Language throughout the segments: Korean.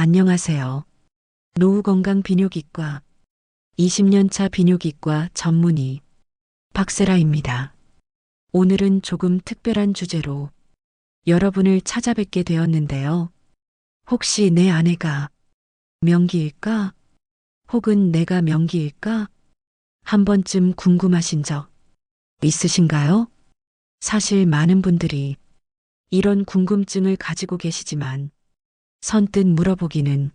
안녕하세요. 노후건강 비뇨기과 20년차 비뇨기과 전문의 박세라입니다. 오늘은 조금 특별한 주제로 여러분을 찾아뵙게 되었는데요. 혹시 내 아내가 명기일까? 혹은 내가 명기일까? 한 번쯤 궁금하신 적 있으신가요? 사실 많은 분들이 이런 궁금증을 가지고 계시지만 선뜻 물어보기는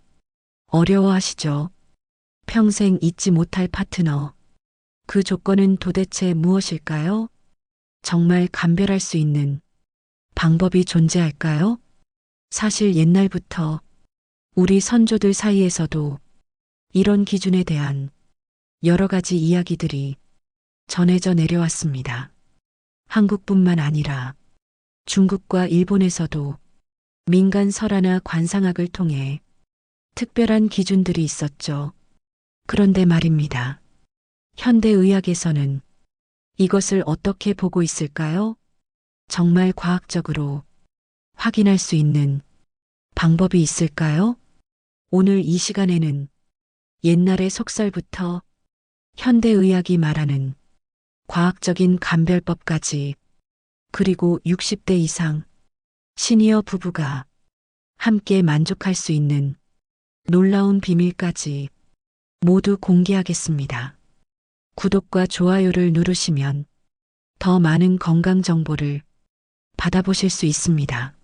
어려워하시죠. 평생 잊지 못할 파트너. 그 조건은 도대체 무엇일까요? 정말 감별할 수 있는 방법이 존재할까요? 사실 옛날부터 우리 선조들 사이에서도 이런 기준에 대한 여러 가지 이야기들이 전해져 내려왔습니다. 한국뿐만 아니라 중국과 일본에서도 민간 설화나 관상학을 통해 특별한 기준들이 있었죠. 그런데 말입니다. 현대의학에서는 이것을 어떻게 보고 있을까요? 정말 과학적으로 확인할 수 있는 방법이 있을까요? 오늘 이 시간에는 옛날의 속설부터 현대의학이 말하는 과학적인 감별법까지 그리고 60대 이상 시니어 부부가 함께 만족할 수 있는 놀라운 비밀까지 모두 공개하겠습니다. 구독과 좋아요를 누르시면 더 많은 건강 정보를 받아보실 수 있습니다.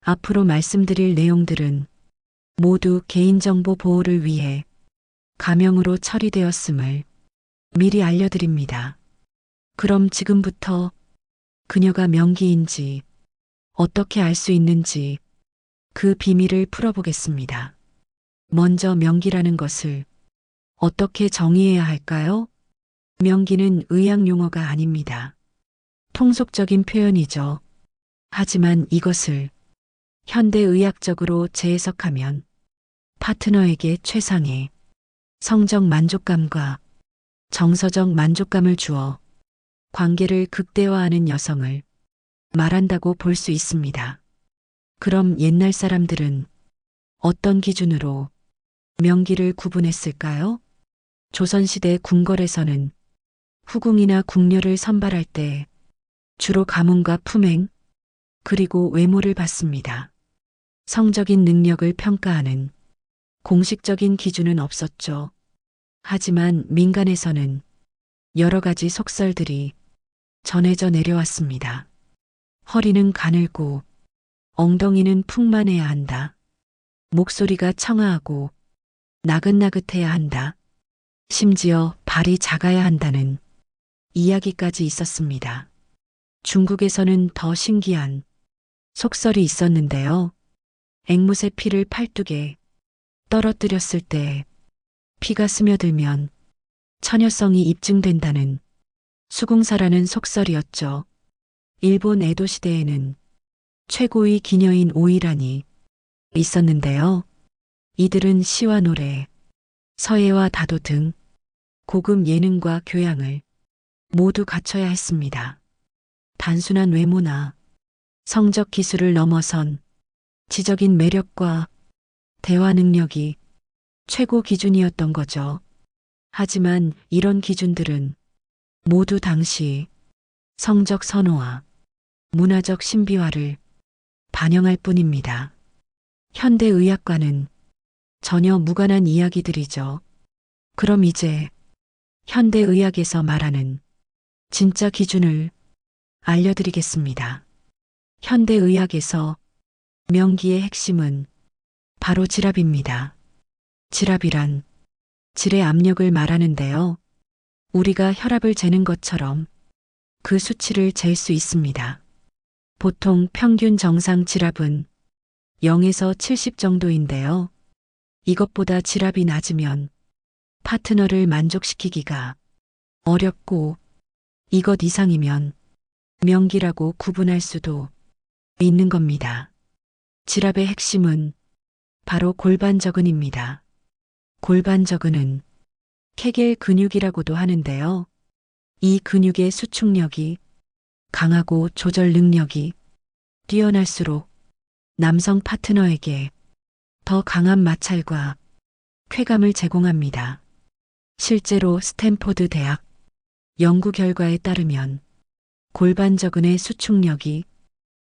앞으로 말씀드릴 내용들은 모두 개인정보 보호를 위해 가명으로 처리되었음을 미리 알려드립니다. 그럼 지금부터 그녀가 명기인지 어떻게 알 수 있는지 그 비밀을 풀어보겠습니다. 먼저 명기라는 것을 어떻게 정의해야 할까요? 명기는 의학 용어가 아닙니다. 통속적인 표현이죠. 하지만 이것을 현대의학적으로 재해석하면 파트너에게 최상의 성적 만족감과 정서적 만족감을 주어 관계를 극대화하는 여성을 말한다고 볼 수 있습니다. 그럼 옛날 사람들은 어떤 기준으로 명기를 구분했을까요? 조선시대 궁궐에서는 후궁이나 궁녀를 선발할 때 주로 가문과 품행, 그리고 외모를 봤습니다. 성적인 능력을 평가하는 공식적인 기준은 없었죠. 하지만 민간에서는 여러 가지 속설들이 전해져 내려왔습니다. 허리는 가늘고 엉덩이는 풍만해야 한다. 목소리가 청아하고 나긋나긋해야 한다. 심지어 발이 작아야 한다는 이야기까지 있었습니다. 중국에서는 더 신기한 속설이 있었는데요. 앵무새 피를 팔뚝에 떨어뜨렸을 때 피가 스며들면 처녀성이 입증된다는 수궁사라는 속설이었죠. 일본 에도 시대에는 최고의 기녀인 오이란이 있었는데요. 이들은 시와 노래, 서예와 다도 등 고급 예능과 교양을 모두 갖춰야 했습니다. 단순한 외모나 성적 기술을 넘어선 지적인 매력과 대화 능력이 최고 기준이었던 거죠. 하지만 이런 기준들은 모두 당시 성적 선호와 문화적 신비화를 반영할 뿐입니다. 현대 의학과는 전혀 무관한 이야기들이죠. 그럼 이제 현대 의학에서 말하는 진짜 기준을 알려드리겠습니다. 현대 의학에서 명기의 핵심은 바로 지압입니다. 지압이란 질의 압력을 말하는데요. 우리가 혈압을 재는 것처럼 그 수치를 잴 수 있습니다. 보통 평균 정상 지압은 0에서 70 정도인데요. 이것보다 지압이 낮으면 파트너를 만족시키기가 어렵고 이것 이상이면 명기라고 구분할 수도 있는 겁니다. 지압의 핵심은 바로 골반저근입니다. 골반저근은 케겔 근육이라고도 하는데요. 이 근육의 수축력이 강하고 조절 능력이 뛰어날수록 남성 파트너에게 더 강한 마찰과 쾌감을 제공합니다. 실제로 스탠포드 대학 연구 결과에 따르면 골반저근의 수축력이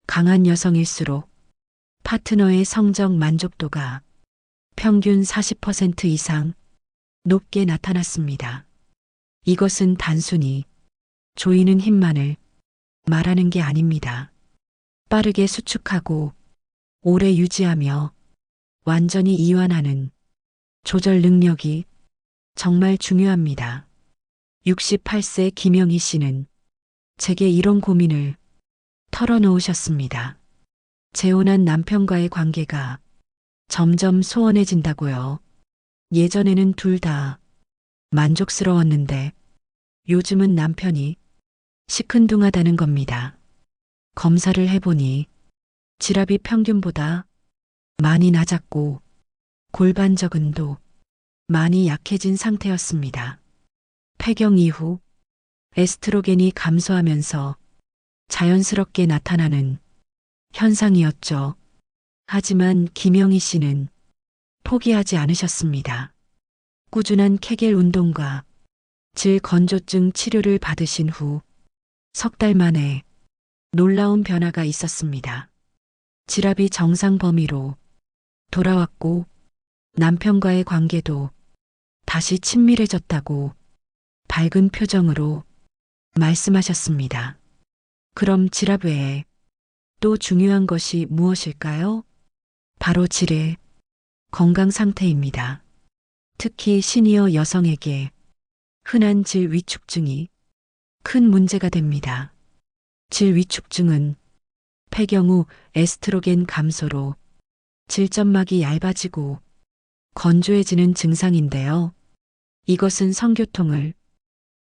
강한 여성일수록 파트너의 성적 만족도가 평균 40% 이상 높게 나타났습니다. 이것은 단순히 조이는 힘만을 말하는 게 아닙니다. 빠르게 수축하고 오래 유지하며 완전히 이완하는 조절 능력이 정말 중요합니다. 68세 김영희 씨는 제게 이런 고민을 털어놓으셨습니다. 재혼한 남편과의 관계가 점점 소원해진다고요. 예전에는 둘 다 만족스러웠는데 요즘은 남편이 시큰둥하다는 겁니다. 검사를 해보니 지압이 평균보다 많이 낮았고 골반저근도 많이 약해진 상태였습니다. 폐경 이후 에스트로겐이 감소하면서 자연스럽게 나타나는 현상이었죠. 하지만 김영희 씨는 포기하지 않으셨습니다. 꾸준한 케겔 운동과 질 건조증 치료를 받으신 후 석 달 만에 놀라운 변화가 있었습니다. 지압이 정상 범위로 돌아왔고 남편과의 관계도 다시 친밀해졌다고 밝은 표정으로 말씀하셨습니다. 그럼 지압 외에 또 중요한 것이 무엇일까요? 바로 질의 건강 상태입니다. 특히 시니어 여성에게 흔한 질 위축증이 큰 문제가 됩니다. 질 위축증은 폐경 후 에스트로겐 감소로 질점막이 얇아지고 건조해지는 증상인데요. 이것은 성교통을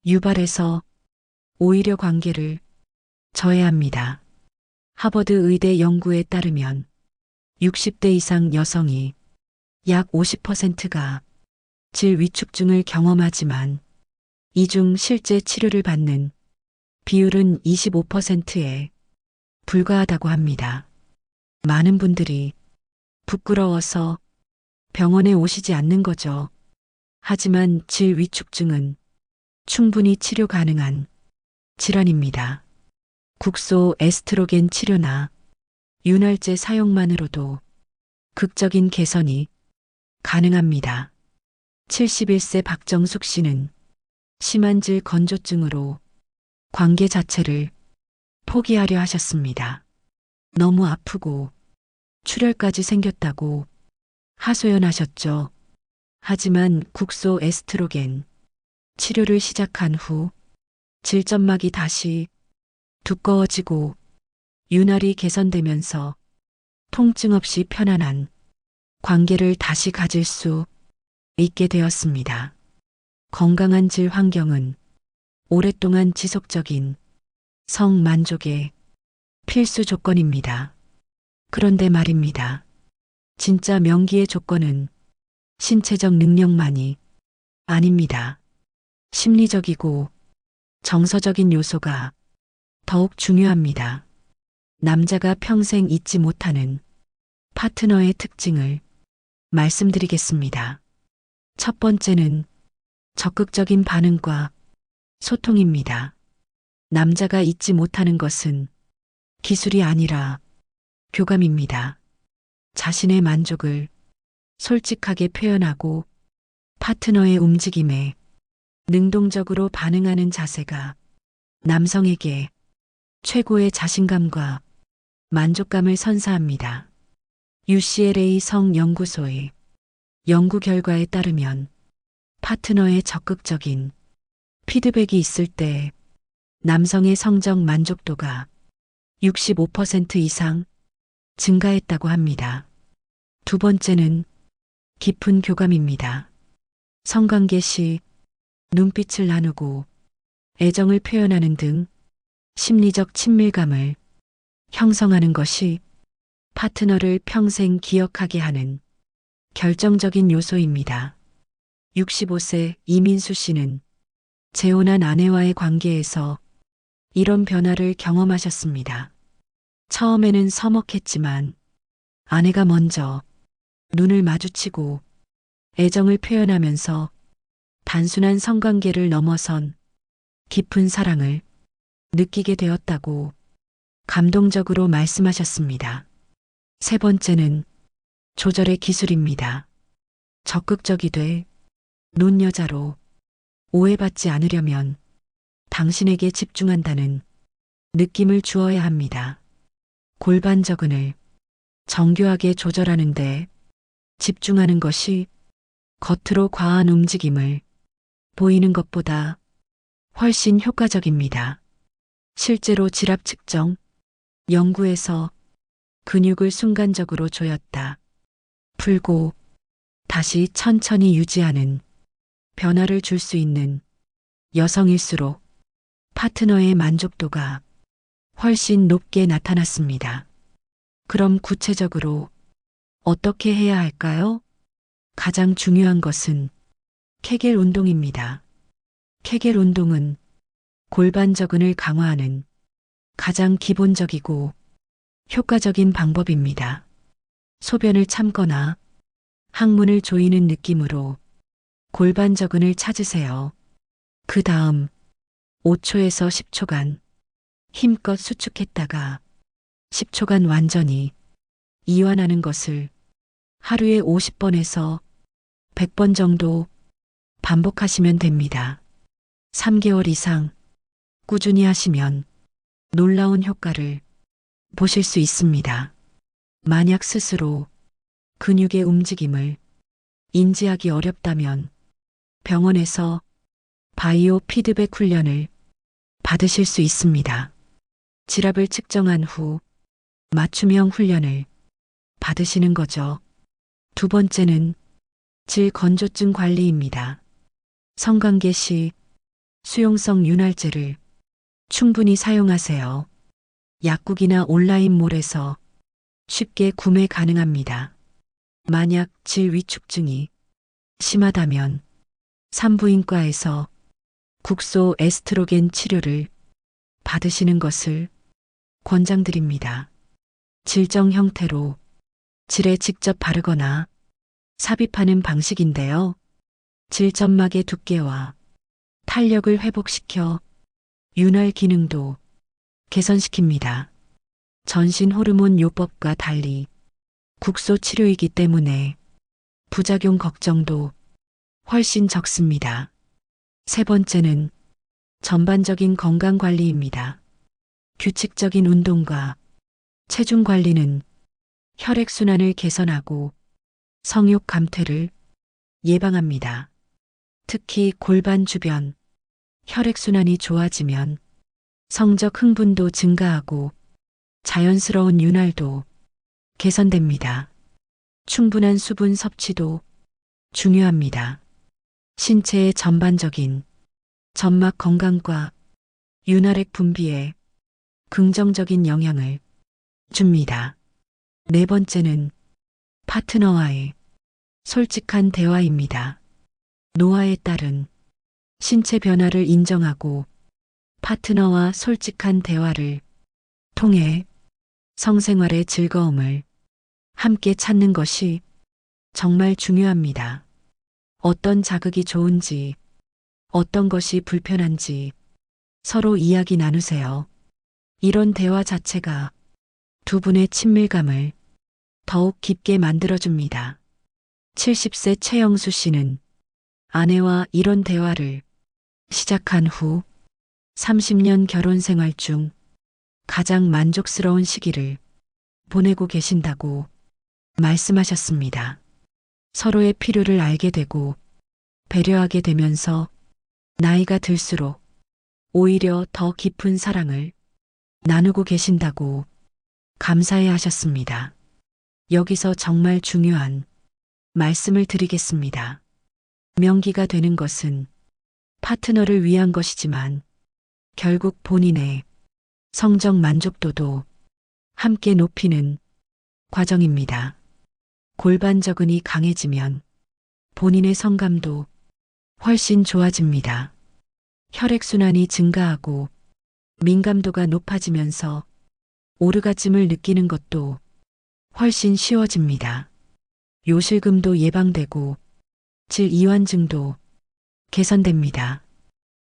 유발해서 오히려 관계를 저해합니다. 하버드 의대 연구에 따르면 60대 이상 여성이 약 50%가 질 위축증을 경험하지만 이 중 실제 치료를 받는 비율은 25%에 불과하다고 합니다. 많은 분들이 부끄러워서 병원에 오시지 않는 거죠. 하지만 질 위축증은 충분히 치료 가능한 질환입니다. 국소 에스트로겐 치료나 윤활제 사용만으로도 극적인 개선이 가능합니다. 71세 박정숙 씨는 심한 질 건조증으로 관계 자체를 포기하려 하셨습니다. 너무 아프고 출혈까지 생겼다고 하소연하셨죠. 하지만 국소 에스트로겐 치료를 시작한 후 질점막이 다시 두꺼워지고 윤활이 개선되면서 통증 없이 편안한 관계를 다시 가질 수 있게 되었습니다. 건강한 질 환경은 오랫동안 지속적인 성 만족의 필수 조건입니다. 그런데 말입니다. 진짜 명기의 조건은 신체적 능력만이 아닙니다. 심리적이고 정서적인 요소가 더욱 중요합니다. 남자가 평생 잊지 못하는 파트너의 특징을 말씀드리겠습니다. 첫 번째는 적극적인 반응과 소통입니다. 남자가 잊지 못하는 것은 기술이 아니라 교감입니다. 자신의 만족을 솔직하게 표현하고 파트너의 움직임에 능동적으로 반응하는 자세가 남성에게 최고의 자신감과 만족감을 선사합니다. UCLA 성연구소의 연구 결과에 따르면 파트너의 적극적인 피드백이 있을 때 남성의 성적 만족도가 65% 이상 증가했다고 합니다. 두 번째는 깊은 교감입니다. 성관계 시 눈빛을 나누고 애정을 표현하는 등 심리적 친밀감을 형성하는 것이 파트너를 평생 기억하게 하는 결정적인 요소입니다. 65세 이민수 씨는 재혼한 아내와의 관계에서 이런 변화를 경험하셨습니다. 처음에는 서먹했지만 아내가 먼저 눈을 마주치고 애정을 표현하면서 단순한 성관계를 넘어선 깊은 사랑을 느끼게 되었다고 감동적으로 말씀하셨습니다. 세 번째는 조절의 기술입니다. 적극적이 돼 논 여자로 오해받지 않으려면 당신에게 집중한다는 느낌을 주어야 합니다. 골반 저근을 정교하게 조절하는데 집중하는 것이 겉으로 과한 움직임을 보이는 것보다 훨씬 효과적입니다. 실제로 지압 측정 연구에서 근육을 순간적으로 조였다. 풀고 다시 천천히 유지하는 변화를 줄 수 있는 여성일수록 파트너의 만족도가 훨씬 높게 나타났습니다. 그럼 구체적으로 어떻게 해야 할까요? 가장 중요한 것은 케겔 운동입니다. 케겔 운동은 골반 저근을 강화하는 가장 기본적이고 효과적인 방법입니다. 소변을 참거나 항문을 조이는 느낌으로 골반 저근을 찾으세요. 그 다음 5초에서 10초간 힘껏 수축했다가 10초간 완전히 이완하는 것을 하루에 50번에서 100번 정도 반복하시면 됩니다. 3개월 이상 꾸준히 하시면 놀라운 효과를 보실 수 있습니다. 만약 스스로 근육의 움직임을 인지하기 어렵다면 병원에서 바이오 피드백 훈련을 받으실 수 있습니다. 지압을 측정한 후 맞춤형 훈련을 받으시는 거죠. 두 번째는 질 건조증 관리입니다. 성관계 시 수용성 윤활제를 충분히 사용하세요. 약국이나 온라인몰에서 쉽게 구매 가능합니다. 만약 질 위축증이 심하다면 산부인과에서 국소 에스트로겐 치료를 받으시는 것을 권장드립니다. 질정 형태로 질에 직접 바르거나 삽입하는 방식인데요. 질점막의 두께와 탄력을 회복시켜 윤활 기능도 개선시킵니다. 전신 호르몬 요법과 달리 국소 치료이기 때문에 부작용 걱정도 훨씬 적습니다. 세 번째는 전반적인 건강 관리입니다. 규칙적인 운동과 체중 관리는 혈액순환을 개선하고 성욕 감퇴를 예방합니다. 특히 골반 주변 혈액순환이 좋아지면 성적 흥분도 증가하고 자연스러운 윤활도 개선됩니다. 충분한 수분 섭취도 중요합니다. 신체의 전반적인 점막 건강과 윤활액 분비에 긍정적인 영향을 줍니다. 네 번째는 파트너와의 솔직한 대화입니다. 노화에 따른 신체 변화를 인정하고 파트너와 솔직한 대화를 통해 성생활의 즐거움을 함께 찾는 것이 정말 중요합니다. 어떤 자극이 좋은지, 어떤 것이 불편한지 서로 이야기 나누세요. 이런 대화 자체가 두 분의 친밀감을 더욱 깊게 만들어줍니다. 70세 최영수 씨는 아내와 이런 대화를 시작한 후 30년 결혼 생활 중 가장 만족스러운 시기를 보내고 계신다고 말씀하셨습니다. 서로의 필요를 알게 되고 배려하게 되면서 나이가 들수록 오히려 더 깊은 사랑을 나누고 계신다고 감사해 하셨습니다. 여기서 정말 중요한 말씀을 드리겠습니다. 명기가 되는 것은 파트너를 위한 것이지만 결국 본인의 성적 만족도도 함께 높이는 과정입니다. 골반저근이 강해지면 본인의 성감도 훨씬 좋아집니다. 혈액순환이 증가하고 민감도가 높아지면서 오르가즘을 느끼는 것도 훨씬 쉬워집니다. 요실금도 예방되고 질 이완증도 개선됩니다.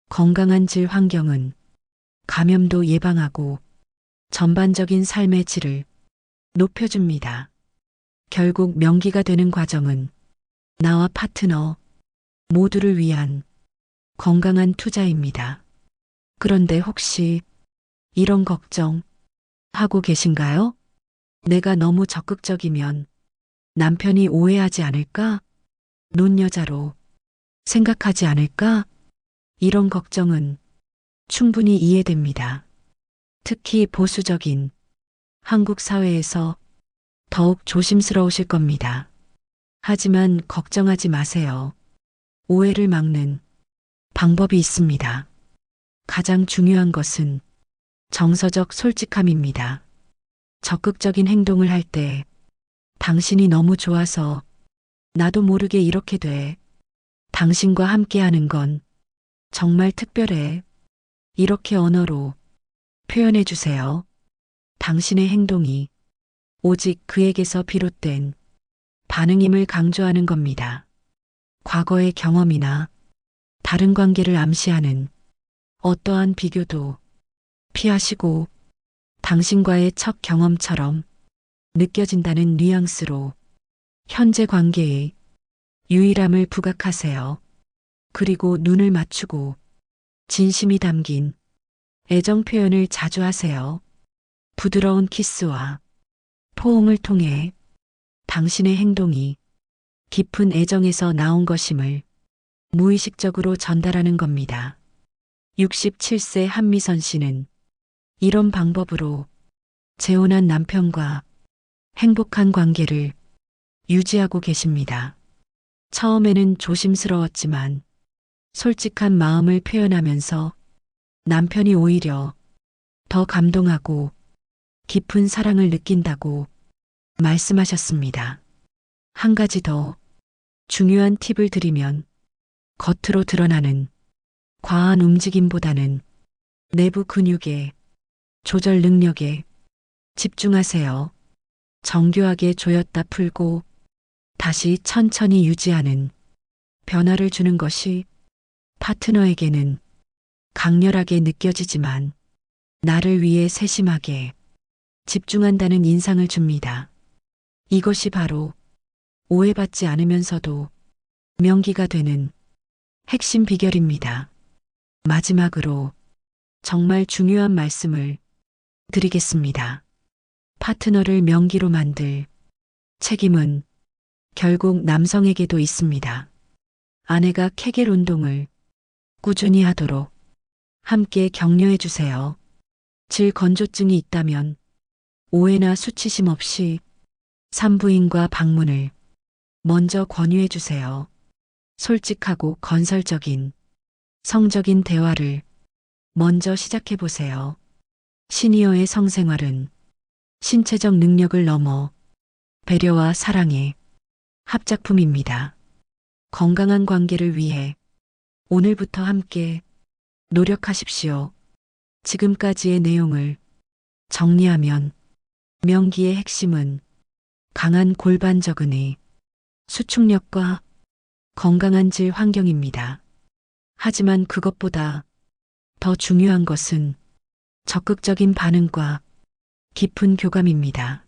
건강한 질 환경은 감염도 예방하고 전반적인 삶의 질을 높여줍니다. 결국 명기가 되는 과정은 나와 파트너 모두를 위한 건강한 투자입니다. 그런데 혹시 이런 걱정 하고 계신가요? 내가 너무 적극적이면 남편이 오해하지 않을까? 논 여자로 생각하지 않을까? 이런 걱정은 충분히 이해됩니다. 특히 보수적인 한국 사회에서 더욱 조심스러우실 겁니다. 하지만 걱정하지 마세요. 오해를 막는 방법이 있습니다. 가장 중요한 것은 정서적 솔직함입니다. 적극적인 행동을 할 때 당신이 너무 좋아서 나도 모르게 이렇게 돼. 당신과 함께 하는 건 정말 특별해. 이렇게 언어로 표현해 주세요. 당신의 행동이 오직 그에게서 비롯된 반응임을 강조하는 겁니다. 과거의 경험이나 다른 관계를 암시하는 어떠한 비교도 피하시고 당신과의 첫 경험처럼 느껴진다는 뉘앙스로 현재 관계의 유일함을 부각하세요. 그리고 눈을 맞추고 진심이 담긴 애정 표현을 자주 하세요. 부드러운 키스와 포옹을 통해 당신의 행동이 깊은 애정에서 나온 것임을 무의식적으로 전달하는 겁니다. 67세 한미선 씨는 이런 방법으로 재혼한 남편과 행복한 관계를 유지하고 계십니다. 처음에는 조심스러웠지만 솔직한 마음을 표현하면서 남편이 오히려 더 감동하고 깊은 사랑을 느낀다고 말씀하셨습니다. 한 가지 더 중요한 팁을 드리면 겉으로 드러나는 과한 움직임보다는 내부 근육의 조절 능력에 집중하세요. 정교하게 조였다 풀고 다시 천천히 유지하는 변화를 주는 것이 파트너에게는 강렬하게 느껴지지만 나를 위해 세심하게 집중한다는 인상을 줍니다. 이것이 바로 오해받지 않으면서도 명기가 되는 핵심 비결입니다. 마지막으로 정말 중요한 말씀을 드리겠습니다. 파트너를 명기로 만들 책임은 결국 남성에게도 있습니다. 아내가 케겔 운동을 꾸준히 하도록 함께 격려해 주세요. 질 건조증이 있다면 오해나 수치심 없이 산부인과 방문을 먼저 권유해 주세요. 솔직하고 건설적인 성적인 대화를 먼저 시작해 보세요. 시니어의 성생활은 신체적 능력을 넘어 배려와 사랑의 합작품입니다. 건강한 관계를 위해 오늘부터 함께 노력하십시오. 지금까지의 내용을 정리하면 명기의 핵심은 강한 골반적은의 수축력과 건강한 질 환경입니다. 하지만 그것보다 더 중요한 것은 적극적인 반응과 깊은 교감입니다.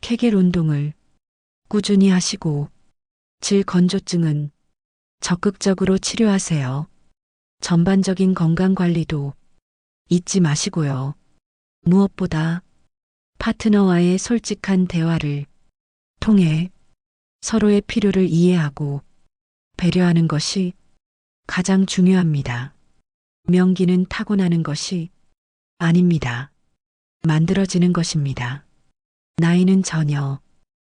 케겔 운동을 꾸준히 하시고 질 건조증은 적극적으로 치료하세요. 전반적인 건강 관리도 잊지 마시고요. 무엇보다 파트너와의 솔직한 대화를 통해 서로의 필요를 이해하고 배려하는 것이 가장 중요합니다. 명기는 타고나는 것이 아닙니다. 만들어지는 것입니다. 나이는 전혀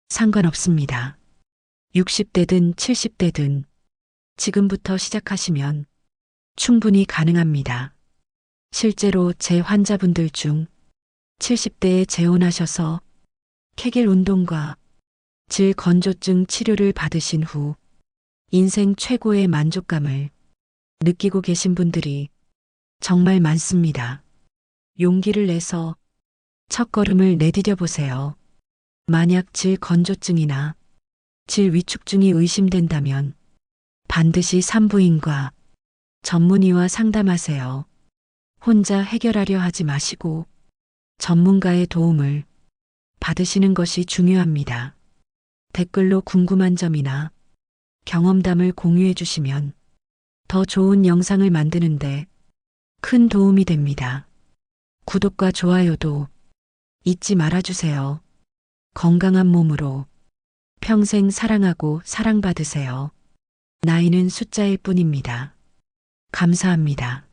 상관없습니다. 60대든 70대든 지금부터 시작하시면 충분히 가능합니다. 실제로 제 환자분들 중 70대에 재혼하셔서 케겔 운동과 질 건조증 치료를 받으신 후 인생 최고의 만족감을 느끼고 계신 분들이 정말 많습니다. 용기를 내서 첫 걸음을 내디뎌 보세요. 만약 질 건조증이나 질 위축증이 의심된다면 반드시 산부인과 전문의와 상담하세요. 혼자 해결하려 하지 마시고 전문가의 도움을 받으시는 것이 중요합니다. 댓글로 궁금한 점이나 경험담을 공유해 주시면 더 좋은 영상을 만드는데 큰 도움이 됩니다. 구독과 좋아요도 잊지 말아주세요. 건강한 몸으로 평생 사랑하고 사랑받으세요. 나이는 숫자일 뿐입니다. 감사합니다.